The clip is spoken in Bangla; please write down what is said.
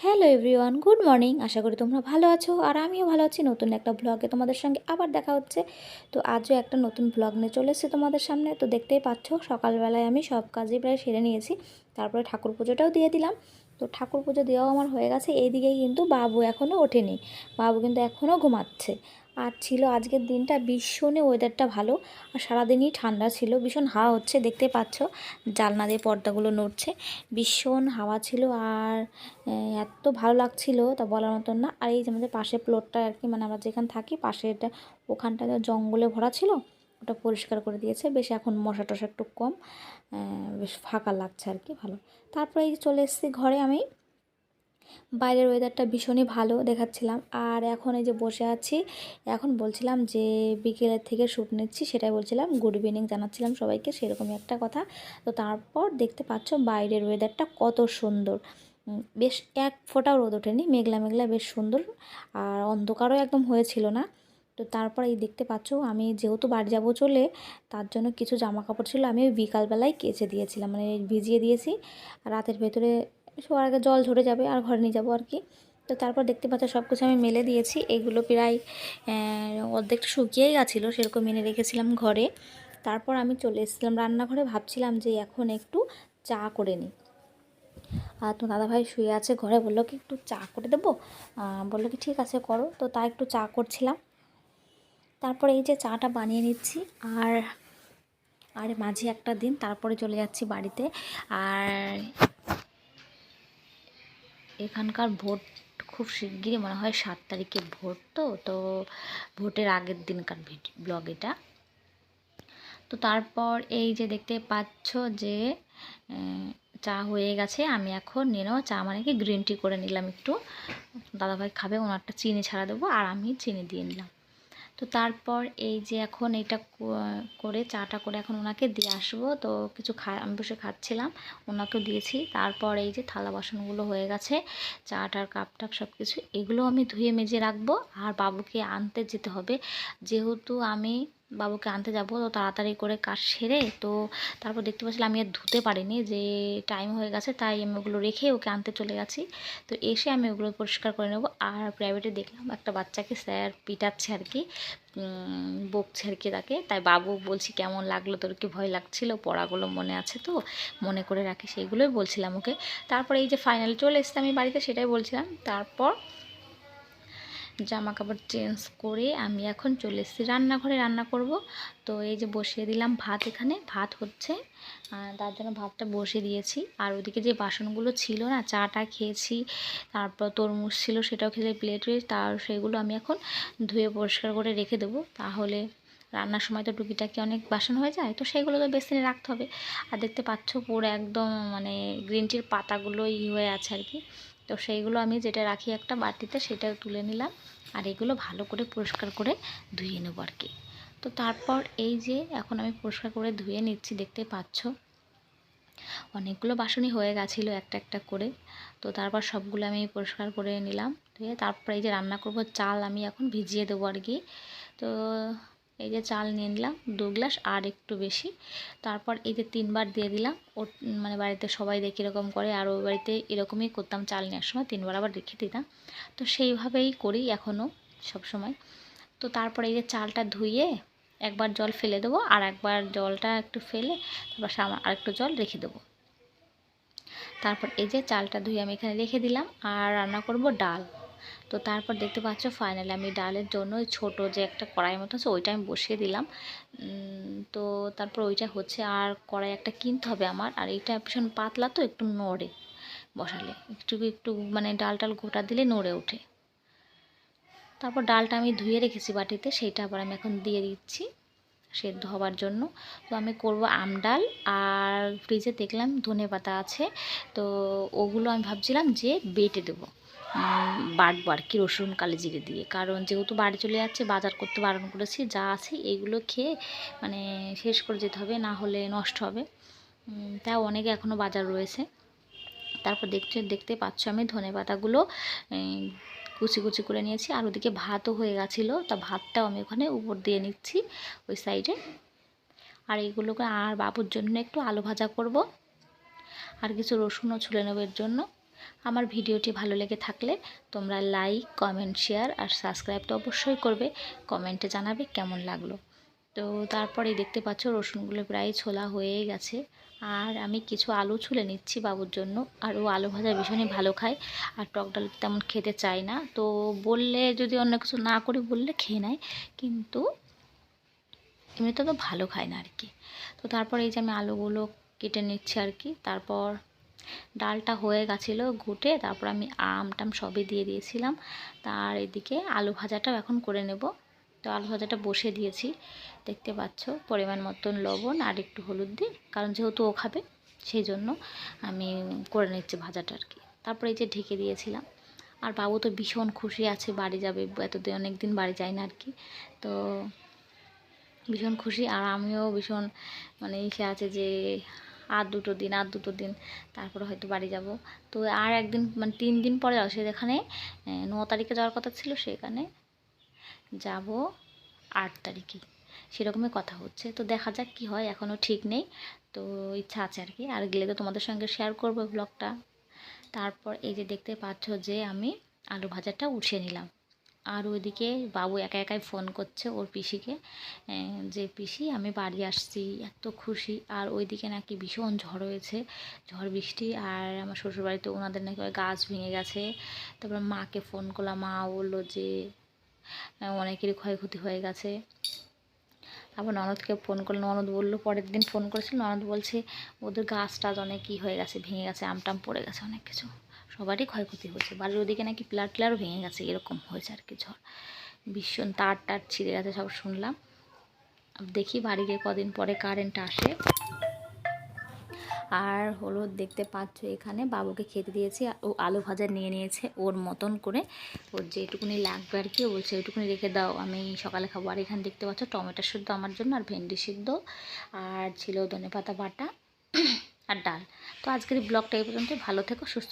হ্যালো এভরিওয়ান গুড মর্নিং আশা করি তোমরা ভালো আছো আর আমিও ভালো আছি নতুন একটা ব্লগে তোমাদের সঙ্গে আবার দেখা হচ্ছে। তো আজও একটা নতুন ব্লগ নিয়ে চলে এসেছি তোমাদের সামনে। তো দেখতেই পাচ্ছ, সকালবেলায় আমি সব কাজই প্রায় সেরে নিয়েছি। তারপরে ঠাকুর পুজোটাও দিয়ে দিলাম। তো ঠাকুর পুজো দেওয়াও আমার হয়ে গেছে। এইদিকেই কিন্তু বাবু এখনও ওঠেনি। বাবু কিন্তু এখনও ঘুমাচ্ছে। আর ছিল আজকের দিনটা ভীষণই ওয়েদারটা ভালো আর সারাদিনই ঠান্ডা ছিল। ভীষণ হাওয়া হচ্ছে, দেখতে পাচ্ছ? জালনা দিয়ে পর্দাগুলো নড়ছে। ভীষণ হাওয়া ছিল আর এত ভালো লাগছিল তা বলার মতন না। আর এই যে আমাদের পাশে প্লটটা আর কি মানে আমরা যেখানে থাকি পাশে এটা, ওখানটা জঙ্গলে ভরা ছিল, ওটা পরিষ্কার করে দিয়েছে। বেশ এখন মশা টশা একটু কম বেশ ফাঁকা লাগছে আর কি, ভালো। তারপরে এই চলে এসেছি ঘরে আমি। বাইরের ওয়েদারটা ভীষণই ভালো দেখাচ্ছিলাম। আর এখন এই যে বসে আছি, এখন বলছিলাম যে বিকেলের থেকে শ্যুট নিচ্ছি, সেটাই বলছিলাম। গুড ইভিনিং জানাচ্ছিলাম সবাইকে, সেরকমই একটা কথা। তো তারপর দেখতে পাচ্ছ বাইরের ওয়েদারটা কত সুন্দর। বেশ এক ফোঁটাও রোদ ওঠেনি, মেঘলা মেঘলা বেশ সুন্দর। আর অন্ধকারও একদম হয়েছিল না। তো তারপর এই দেখতে পাচ্ছ, আমি যেহেতু বাড়ি যাব চলে, তার জন্য কিছু জামা কাপড় ছিল, আমি বিকালবেলায় কেচে দিয়েছিলাম। মানে ভিজিয়ে দিয়েছি, রাতের ভেতরে শোয়ার আগে জল ঝরে যাবে আর ঘরে নিয়ে যাব আর কি। তো তারপর দেখতে পাচ্ছ সব কিছু আমি মেলে দিয়েছি। এগুলো প্রায় অর্ধেকটা শুকিয়েই গেছিল, সেরকম এনে রেখেছিলাম ঘরে। তারপর আমি চলে এসেছিলাম রান্নাঘরে, ভাবছিলাম যে এখন একটু চা করে নিই। আর তো দাদাভাই শুয়ে আছে ঘরে, বলল কি একটু চা করে দেবো? বলল কি ঠিক আছে করো। তো তা একটু চা করছিলাম। তারপরে এই যে চাটা বানিয়ে নিচ্ছি। আর আর মাঝে একটা দিন, তারপরে চলে যাচ্ছি বাড়িতে। আর এখানকার ভোট খুব শিগগিরই মনে হয় সাত তারিখে ভোট তো তো ভোটের আগের দিনকার ব্লগ এটা। তো তারপর এই যে দেখতে পাচ্ছ যে চা হয়ে গেছে, আমি এখন নিয়ে নেব চা মানে কি গ্রিন টি করে নিলাম একটু। দাদাভাই খাবে, ওনারটা চিনি ছাড়া দেবো, আর আমি চিনি দিয়ে নিলাম। তো তারপর এই যে এখন এটা করে চাটা করে এখন ওনাকে দিয়ে আসব। তো কিছু খা, আমি বসে খাচ্ছিলাম, ওনাকেও দিয়েছি। তারপর এই যে থালা বাসনগুলো হয়ে গেছে, চাটার কাপ টাপ সব কিছু এগুলো আমি ধুয়ে মেজে রাখব। আর বাবুকে আনতে যেতে হবে। যেহেতু আমি বাবুকে আনতে যাব। তো তাড়াতাড়ি করে কাজ সেরে তো তারপর দেখতে পাচ্ছিলাম আমি আর ধুতে পারিনি। যে টাইম হয়ে গেছে তাই আমি ওগুলো রেখে ওকে আনতে চলে গেছি। তো এসে আমি ওগুলো পরিষ্কার করে নেব আর প্রাইভেটে দেখলাম একটা বাচ্চাকে স্যার পিটাচ্ছে আর কি। বকছে আর কি তাকে। তাই বাবু বলছি, কেমন লাগল তোর? কি ভয় লাগছিল? পড়াগুলো মনে আছে তো? মনে করে রাখি, সেইগুলোই বলছিলাম ওকে। তারপর এই যে ফাইনাল চলে এসছে আমি বাড়িতে সেটাই বলছিলাম। তারপর জামা কাপড় চেঞ্জ করে আমি এখন চলে এসেছি রান্নাঘরে রান্না করব। তো এই যে বসিয়ে দিলাম ভাত এখানে, ভাত হচ্ছে। তার জন্য ভাতটা বসিয়ে দিয়েছি। আর ওদিকে যে বাসনগুলো ছিল না, চাটা খেয়েছি, তারপর তরমুজ ছিল সেটাও খেলে প্লেটে তার সেগুলো আমি এখন ধুয়ে পরিষ্কার করে রেখে দেবো। তাহলে রান্নার সময় তো টুকিটাকি অনেক বাসন হয়ে যায়, তো সেগুলো তো বেসিনে রাখতে হবে। আর দেখতে পাচ্ছ পুরো একদম মানে গ্রিন টির পাতাগুলো ই হয়ে আছে আর কি। তো সেইগুলো আমি যেটা রাখি একটা বাটিতে সেটা তুলে নিলাম আর এগুলো ভালো করে পরিষ্কার করে ধুয়ে নেব আর কি। তো তারপর এই যে এখন আমি পরিষ্কার করে ধুয়ে নিচ্ছি, দেখতে পাচ্ছ? অনেকগুলো বাসনই হয়ে গেছিল একটা একটা করে। তো তারপর সবগুলো আমি পরিষ্কার করে নিলাম। ধুয়ে তারপর এই যে রান্না করব, চাল আমি এখন ভিজিয়ে দেবো আর কি। তো এই যে চাল নিয়ে নিলাম দু গ্লাস আর একটু বেশি। তারপর এই যে তিনবার দিয়ে দিলাম। ও মানে বাড়িতে সবাই দেখি এরকম করে, আর ওই বাড়িতে এরকমই করতাম চাল নেওয়ার সময়, তিনবার আবার রেখে দিতাম। তো সেইভাবেই করি এখনও সব সময়। তো তারপরে এই যে চালটা ধুয়ে একবার জল ফেলে দেবো, আর একবার জলটা একটু ফেলে তারপর আর একটু জল রেখে দেবো। তারপর এই যে চালটা ধুয়ে আমি এখানে রেখে দিলাম, আর রান্না করব ডাল। তো তারপর দেখতে পাচ্ছ ফাইনালি আমি ডালের জন্য ছোটো যে একটা কড়াই মতো আছে, ওইটা আমি বসিয়ে দিলাম। তো তারপর ওইটা হচ্ছে আর কড়াই একটা কিনতে হবে আমার, আর এইটা ভীষণ পাতলা তো, একটু নড়ে বসালে। একটু একটু মানে ডাল টাল গোটা দিলে নড়ে ওঠে। তারপর ডালটা আমি ধুয়ে রেখেছি বাটিতে, সেইটা আবার আমি এখন দিয়ে দিচ্ছি সেদ্ধ হওয়ার জন্য। তো আমি করব আম ডাল, আর ফ্রিজে দেখলাম ধনে পাতা আছে, তো ওগুলো আমি ভাবছিলাম যে বেটে দেবো। বাটবো আর কি, রসুন, কালি জিরে দিয়ে। কারণ যেহেতু বাড়ি চলে যাচ্ছে, বাজার করতে বারণ করেছি, যা আছে এইগুলো খেয়ে মানে শেষ করে যেতে হবে, না হলে নষ্ট হবে। তাই অনেকে এখনও বাজার রয়েছে। তারপর দেখতে দেখতে পাচ্ছ আমি ধনে পাতাগুলো কুচি কুচি করে নিয়েছি। আর ওদিকে ভাতও হয়ে গেছিল, তা ভাতটাও আমি ওখানে উপর দিয়ে নিচ্ছি, ওই সাইডে। আর এইগুলোকে আর বাবুর জন্য একটু আলু ভাজা করব। আর কিছু রসুনও ছুলে নেব এর জন্য। আমার ভিডিওটি ভালো লেগে থাকলে তোমরা লাইক, কমেন্ট, শেয়ার আর সাবস্ক্রাইব তো অবশ্যই করবে। কমেন্টে জানাবে কেমন লাগল। তো তারপরে দেখতে পাচ্ছ রসুনগুলো প্রায় ছোলা হয়েই গেছে। আর আমি কিছু আলু ছুলে নিচ্ছি বাবুর জন্য। আর ও আলু ভাজা ভীষণই ভালো খায়। আর টক ডাল তেমন খেতে চায় না। তো বললে যদি অন্য কিছু না করে বললে খেয়ে নেয়। কিন্তু এমনিতে তো ভালো খায় না আর কি। তো তারপর এই যে আমি আলুগুলো কেটে নিচ্ছি আর কি। তারপর ডালটা হয়ে গেছিল ঘুটে, তারপর আমি আম টাম সবই দিয়ে দিয়েছিলাম। তার এদিকে আলু ভাজাটাও এখন করে নেব। তো আলু ভাজাটা বসে দিয়েছি। দেখতে পাচ্ছ, পরিমাণ মতন লবণ আর একটু হলুদ দিই কারণ যেহেতু ও খাবে, সেই জন্য আমি করে নিচ্ছি ভাজাটা আর কি। তারপরে এই যে ঢেকে দিয়েছিলাম। আর বাবু তো ভীষণ খুশি আছে, বাড়ি যাবে, এতদিন অনেক দিন বাড়ি যায় না আর কি। তো ভীষণ খুশি, আর আমিও ভীষণ মানে ইসে আছে যে আর দুটো দিন, আর দুটো দিন। তারপরে হয়তো বাড়ি যাব। তো আর একদিন মানে তিন দিন পরে আসে এখানে ন তারিখে যাওয়ার কথা ছিল, সেখানে যাব আট তারিখে। সেরকমই কথা হচ্ছে। তো দেখা যাক কি হয় এখনও ঠিক নেই। তো ইচ্ছা আছে আর কি। আর গেলে তো তোমাদের সঙ্গে শেয়ার করব ব্লগটা তারপর এই যে দেখতে পাচ্ছ যে আমি আলু ভাজাটা উঠিয়ে নিলাম। আর ওইদিকে বাবু একা একাই ফোন করছে ওর পিসিকে যে পিসি, আমি বাড়ি আসছি, এত খুশি। আর ওইদিকে নাকি ভীষণ ঝড় হয়েছে, ঝড় বৃষ্টি। আর আমার শ্বশুরবাড়িতে ওনাদের নাকি ওই গাছ ভেঙে গেছে। তারপর মাকে ফোন করলাম, মা বলল যে অনেকেরই ক্ষয়ক্ষতি হয়ে গেছে। তারপর ননদকে ফোন করল ননদ বলল, পরের দিন ফোন করেছিল ননদ বলছে, ওদের গাছ টাছ অনেক কী হয়ে গেছে, ভেঙে গেছে আমটাম পড়ে গেছে, অনেক কিছু। সবারই ক্ষয়ক্ষতি হয়েছে। বাড়ির ওদিকে নাকি প্লার টিলারও ভেঙে গেছে, এরকম হয়েছে আর কি ঝড়। ভীষণ তার টার ছিঁড়ে গেছে সব শুনলাম। দেখি বাড়ি গিয়ে কদিন পরে কারেন্ট আসে। আর হলো দেখতে পাচ্ছ এখানে বাবুকে খেতে দিয়েছি ও আলু ভাজা নিয়ে নিয়েছে ওর মতন করে। ওর যেটুকুনি লাগবে আর কি বলছে ওইটুকুনি রেখে দাও, আমি সকালে খাব। আর এখানে দেখতে পাচ্ছ টমেটো সিদ্ধ আমার জন্য আর ভেন্ডি সিদ্ধ, আর ছিল ধনে পাতা বাটা আর ডাল। তো আজকের ব্লগটা এই পর্যন্ত ভালো থেকো, সুস্থ